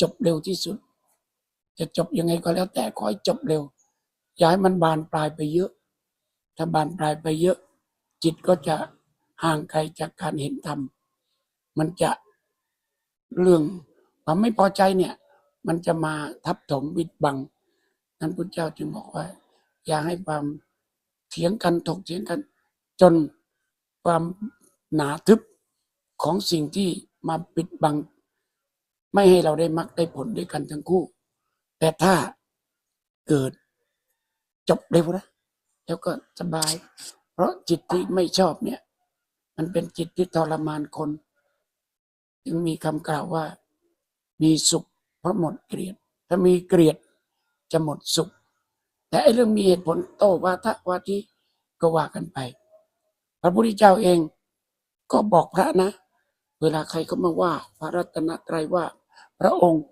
จบเร็วที่สุด จะจบยังไงก็แล้วแต่ขอให้จบเร็ว อย่าให้มันบานปลายไปเยอะ ถ้าบานปลายไปเยอะ จิตก็จะห่างไกลจากการเห็นธรรม มันจะเรื่องความไม่พอใจเนี่ย มันจะมาทับถมบิดบัง นั้นพุทธเจ้าจึงบอกว่า อย่าให้ความเถียงกันถกเถียงกัน จนความหนาทึบของสิ่งที่มาปิดบัง ไม่ให้เราได้มักได้ผลด้วยกันทั้งคู่ แต่ถ้าเกิดจบเร็วนะแล้วก็สบาย เพราะจิตที่ไม่ชอบเนี่ย มันเป็นจิตที่ทรมานคน จึงมีคำกล่าวว่า มีสุขเพราะหมดเกลียด ถ้ามีเกลียดจะหมดสุข แต่ไอ้เรื่องมีเหตุผลโต้วาทะวาทีก็ว่ากันไป พระพุทธเจ้าเองก็บอกพระนะ เวลาใครเขามาว่า พระรัตนตรัยว่า พระองค์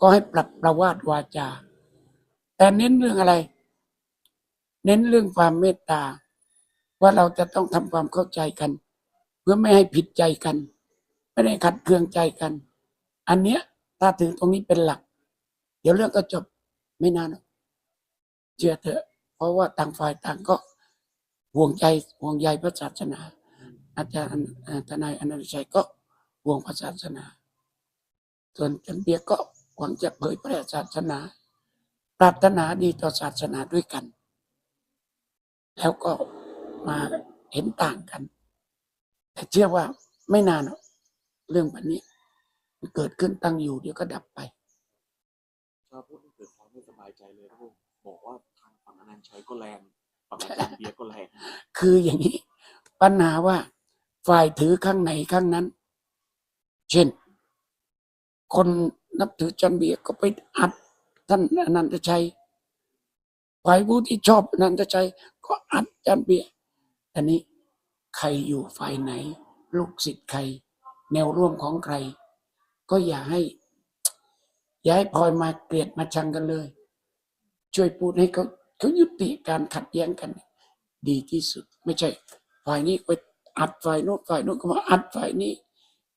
ก็ให้ปรับประวาดวาจา แต่เน้นเรื่องอะไร เน้นเรื่องความเมตตา ว่าเราจะต้องทำความเข้าใจกัน เพื่อไม่ให้ผิดใจกัน ไม่ได้ขัดเคืองใจกัน อันเนี้ยถ้าถือตรงนี้เป็นหลัก เดี๋ยวเรื่องก็จบไม่นานเชื่อเถอะ เพราะว่าต่างฝ่ายต่างก็ห่วงใจห่วงใยพระศาสนา อาจารย์ทนายอนันตชัยก็ห่วงพระศาสนา ส่วนจันเบียร์ก็หวังจะเผยแพร่ศาสนา ปรารถนาดีต่อศาสนาด้วยกัน แล้วก็มาเห็นต่างกัน แต่เชื่อว่าไม่นานหรอกเรื่องแบบนี้มันเกิดขึ้นตั้งอยู่เดี๋ยวก็ดับไปชาวพุทธนี่เกิดความไม่สบายใจเลยครับผมบอกว่าทางฝั่งอนันต์ชัยก็แรงฝั่งอาจารย์เบียร์ก็แรงคืออย่างนี้ ปัญหาว่าฝ่ายถือข้างไหนข้างนั้น เช่น คนนับถือจันเบียก็ไปอัดท่านอนันตชัยฝ่ายผู้ที่ชอบอนันตชัยก็อัดจันเบียอันนี้ใครอยู่ฝ่ายไหน ลูกศิษย์ใคร แนวร่วมของใคร ก็อย่าให้ อย่าให้พลอยมาเกลียดมาชังกันเลย ช่วยพูดให้เขาเขายุติการขัดแย้งกัน ดีที่สุด ไม่ใช่ ฝ่ายนี้ไปอัดฝ่ายโน้นฝ่ายโน้นก็มาอัดฝ่ายนี้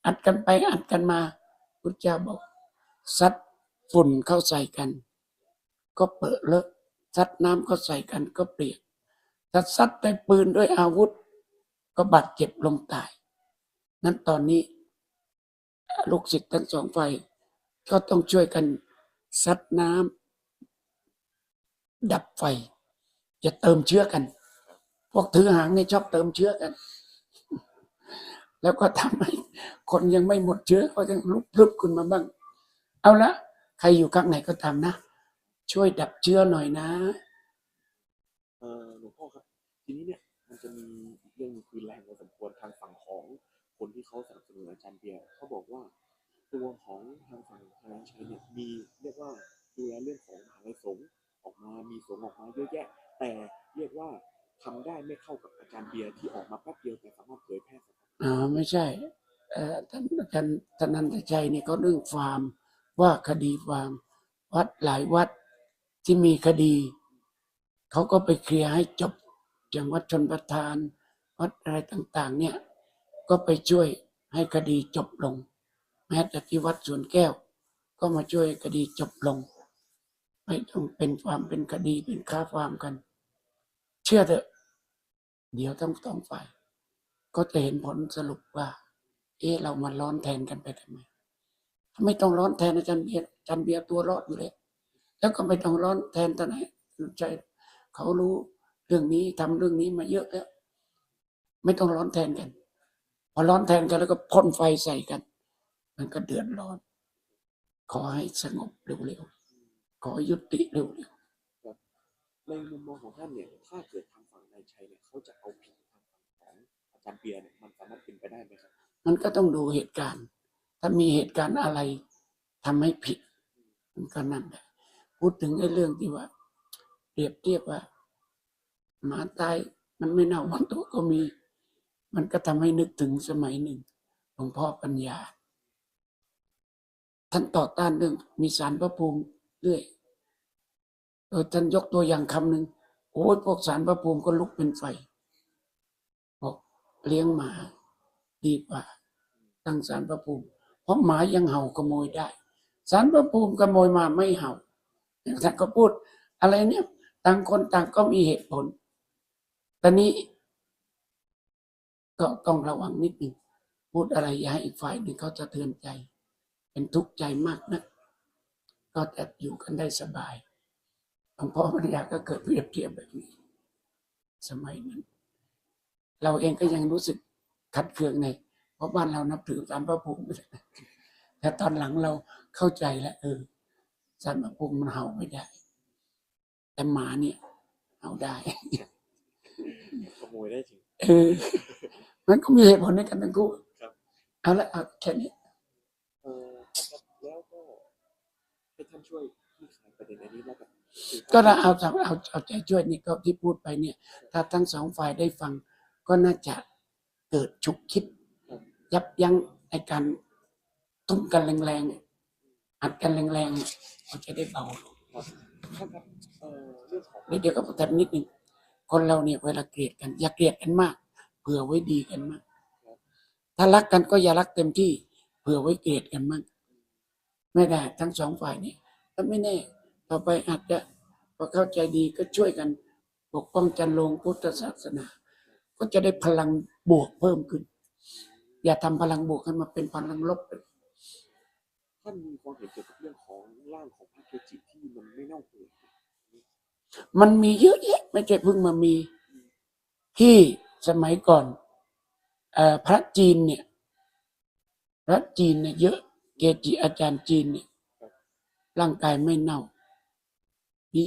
อัดกันไปอัดกันมา พุทธเจ้าบอกซัดฝุ่นเข้าใส่กัน ก็เปิดเลอะซัดน้ำเข้าใส่กันก็เปลี่ยนถ้าซัดด้วยปืนด้วยอาวุธ ก็บาดเจ็บลงตาย นั้นตอนนี้ ลูกศิษย์ทั้งสองฝ่ายก็ต้องช่วยกันซัดน้ำดับไฟ จะเติมเชื้อกัน พวกถือหางเนี่ยชอบเติมเชื้อกัน แล้วก็ทำให้คนยังไม่หมดเชื้อก็ยังลุกพลึบขึ้นมาบ้าง เอาละใครอยู่ข้างไหนก็ตามนะ ช่วยดับเชื้อหน่อยนะเออหลวงพ่อครับ ทีนี้เนี่ยมันจะมีอีกเรื่องคือแรงพอสมควรทางฝั่งของคนที่เขาสนับสนุนอาจารย์เบียร์เขาบอกว่าตัวของทางฝั่งอนันต์ชัยเนี่ยมีเรียกว่าดูแลเรื่องของมหาลัยสงฆ์ออกมามีสงฆ์ออกมาเยอะแยะ แต่เรียกว่าทำได้ไม่เข้ากับอาจารย์เบียร์ที่ออกมา ไม่ใช่ท่านอาจารย์ธนันตชัยนี่เขาเรื่องฟาร์มว่าคดีฟาร์มวัดหลายวัดที่มีคดี เขาก็ไปเคลียร์ให้จบอย่างวัดชนประทาน วัดอะไรต่าง ๆ เนี่ย ก็ไปช่วยให้คดีจบลง แม้แต่ที่วัดสวนแก้ว ก็มาช่วยคดีจบลงไม่ต้องเป็นความเป็นคดีเป็นค้าฟามกัน เชื่อเถอะ เดี๋ยวต้องต้องฝ่าย ก็จะเห็นผลสรุปว่า เอ๊ะเรามาร้อนแทนกันไปทำไมไม่ต้องร้อนแทนอาจารย์เบียร์อาจารย์เบียร์ตัวรอดอยู่แล้วแล้วก็ไม่ต้องร้อนแทนทนายใจเขารู้เรื่องนี้ทำเรื่องนี้มาเยอะแล้วไม่ต้องร้อนแทนกัน พอร้อนแทนกันแล้วก็พ่นไฟใส่กัน มันก็เดือดร้อน ขอให้สงบเร็วๆขอยุติเร็วๆในมุมมองของท่านเนี่ยถ้าเกิดทางฝั่งนายชัยเนี่ยเขาจะเอาผิด อารเบียร์เนี่ยมันสามารถเป็นไปได้ไหมครับ มันก็ต้องดูเหตุการณ์ ถ้ามีเหตุการณ์อะไรทำให้ผิด มันก็นั่นแหละพูดถึงไอ้เรื่องที่ว่า เปรียบเทียบว่า หมาตายมันไม่เน่าวันตัวก็มี มันก็ทำให้นึกถึงสมัยหนึ่งหลวงพ่อปัญญา ท่านต่อต้านเรื่องมีสารพระภูมิเรื่อยเออท่านยกตัวอย่างคำหนึ่งโอ้ยพวกสารพระภูมิก็ลุกเป็นไฟ เลี้ยงหมา ดีกว่า ตั้งสารพระภูมิ เพราะหมายังเห่าขโมยได้ สารพระภูมิขโมยมาไม่เห่าท่านก็พูด อะไรเนี่ยต่างคนต่างก็มีเหตุผล ตอนนี้ ก็ต้องระวังนิดหนึ่งพูดอะไรอย่าให้อีกฝ่ายหนึ่งเขาจะเทือนใจ เป็นทุกข์ใจมากนะก็จะอยู่กันได้สบายหลวงพ่อปัญญาก็เกิดเปรียบเทียบแบบนี้ สมัยนั้น เราเองก็ยังรู้สึกขัดเคืองในเพราะบ้านเรานับถือสารพระภูมิแต่ตอนหลังเราเข้าใจแล้วเออสารพระภูมิมันเห่าไม่ได้ แต่หมาเนี่ยเอาได้ขโมยได้จริงเออมันก็มีเหตุผลในกันทั้งคู่ครับเอาละเอาแค่นี้เออท่านครับแล้วก็ให้ท่านช่วยคลี่คลายประเด็นอันนี้แล้วกันคือก็ถ้าเอาเอาเอาเอาใจช่วยนี่ก็ที่พูดไปเนี่ย ถ้าทั้งสองฝ่ายได้ฟัง ก็น่าจะเกิดฉุกคิด ยับยั้งในการตุ้มกันแรงๆอัดกันแรงๆเนี่ยมันจะได้เบาลงครับท่านครับเอ่อเรื่องของแล้วเดี๋ยวก็แถมนิดหนึ่งคนเราเนี่ยเวลาเกลียดกันอย่าเกลียดกันมาก เผื่อไว้ดีกันมาก ถ้ารักกันก็อย่ารักเต็มที่ เผื่อไว้เกลียดกันมากไม่ได้ทั้งสองฝ่ายเนี่ยแล้วไม่แน่ ต่อไปอาจจะพอเข้าใจดีก็ช่วยกัน ปกป้องจันลงพุทธศาสนา ก็จะได้พลังบวกเพิ่มขึ้น อย่าทำพลังบวกให้มาเป็นพลังลบท่านมีความเห็นเกี่ยวกับเรื่องของร่างของพระเกจิที่มันไม่เน่าเปื่อยมันมีเยอะแยะไม่ใช่เพิ่งมามีที่สมัยก่อนเออพระจีนเนี่ย พระจีนเนี่ยเยอะเกจิอาจารย์จีนเนี่ยร่างกายไม่เน่ามี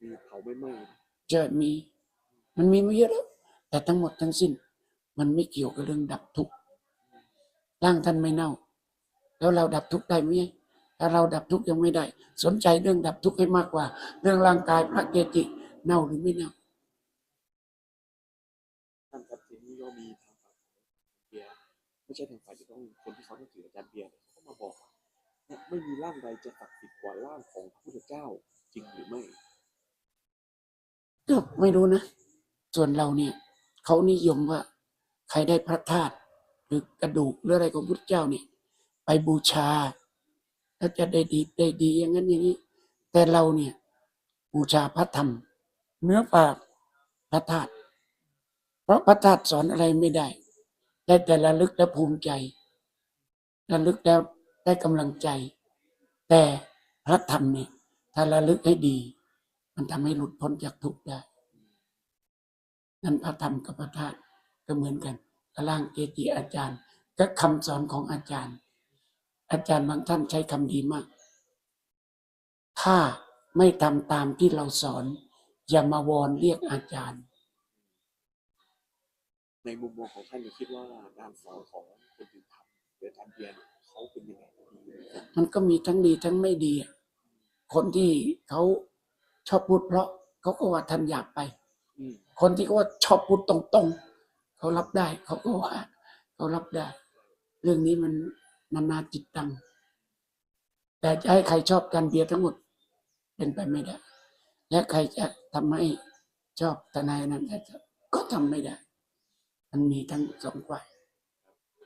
มีเผาไม่ไหม้จะมี มันมีมาเยอะแล้วแต่ทั้งหมดทั้งสิ้น มันไม่เกี่ยวกับเรื่องดับทุกข์ร่างท่านไม่เน่า แล้วเราดับทุกข์ได้ไหมถ้าเราดับทุกข์ยังไม่ได้ สนใจเรื่องดับทุกข์ให้มากกว่า เรื่องร่างกายพระเกจิเน่าหรือไม่เน่าท่านครับทีนี้ก็มีทางฝ่ายของเบียร์ไม่ใช่ทางฝ่ายที่ต้องคนที่เขาต้องถืออาจารย์เบียร์เนี่ยเขาก็มาบอกว่าเนี่ยไม่มีร่างใดจะศักดิ์สิทธิ์กว่าร่างของพระพุทธเจ้าจริงหรือไม่ก็ไม่รู้นะ ส่วนเราเนี่ยเขานิยมว่าใครได้พระธาตุหรือกระดูกหรืออะไรของพุทธเจ้าเนี่ยไปบูชาแล้วจะได้ดีได้ดีอย่างนั้นอย่างนี้ แต่เราเนี่ยบูชาพระธรรม เนื้อฝากพระธาตุเพราะพระธาตุสอนอะไรไม่ได้ ได้แต่ระลึกและภูมิใจระลึกแล้วได้กำลังใจ แต่พระธรรมเนี่ยถ้าระลึกให้ดี มันทำให้หลุดพ้นจากทุกข์ได้ นั่นพระธรรมกับพระธาตุก็เหมือนกันกร่างเกจิอาจารย์ก็คำสอนของอาจารย์ อาจารย์บางท่านใช้คำดีมาก ถ้าไม่ทำตามที่เราสอน อย่ามาวอนเรียกอาจารย์ ในมุมมองของท่านเนี่ยคิดว่าการสอนของคนอื่นทำหรืออาจารย์เบียร์เนี่ยเขาเป็นยังไงดีไหมมันก็มีทั้งดีทั้งไม่ดีอะคนที่เขาชอบพูดเพราะเขาก็ว่าท่านอยากไปอืม คนที่เขาชอบพูดตรงๆเขารับได้เขาก็ว่าเขารับได้ เรื่องนี้มันนานาจิตตัง แต่จะให้ใครชอบการเบียร์ทั้งหมดเป็นไปไม่ได้ และใครจะทำให้ชอบทนายนั้นก็ทำไม่ได้ มันมีทั้งสองฝ่าย